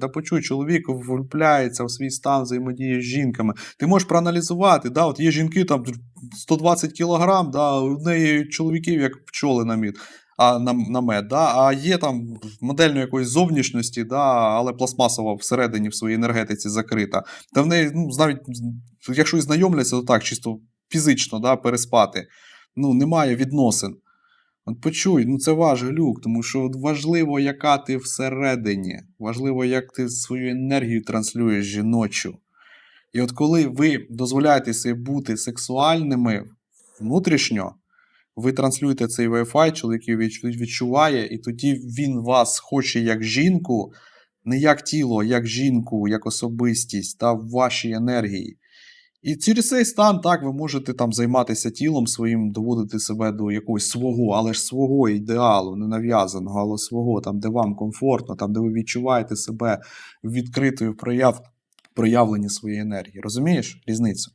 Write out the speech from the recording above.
Да почуй, чоловік влюбляється в свій стан взаємодії з жінками. Ти можеш проаналізувати, да, от є жінки там 120 кілограм, да, у неї чоловіків як пчоли на мід. А на, на мед, да? а є там модельної якоїсь зовнішності, да, але пластмасова всередині в своїй енергетиці закрита. Та в неї, ну, навіть якщо і знайомляться, то так, чисто фізично да, переспати. Ну, немає відносин. От почуй, ну це ваш глюк, тому що важливо, яка ти всередині, важливо, як ти свою енергію транслюєш жіночу. І от коли ви дозволяєте собі бути сексуальними внутрішньо, ви транслюєте цей Wi-Fi, чоловік відчуває, і тоді він вас хоче як жінку, не як тіло, як жінку, як особистість та в вашій енергії. І через цей стан так ви можете там займатися тілом своїм, доводити себе до якогось свого, але ж свого ідеалу, не нав'язаного, але свого, там, де вам комфортно, там, де ви відчуваєте себе відкритою в прояв, проявленні своєї енергії. Розумієш різницю?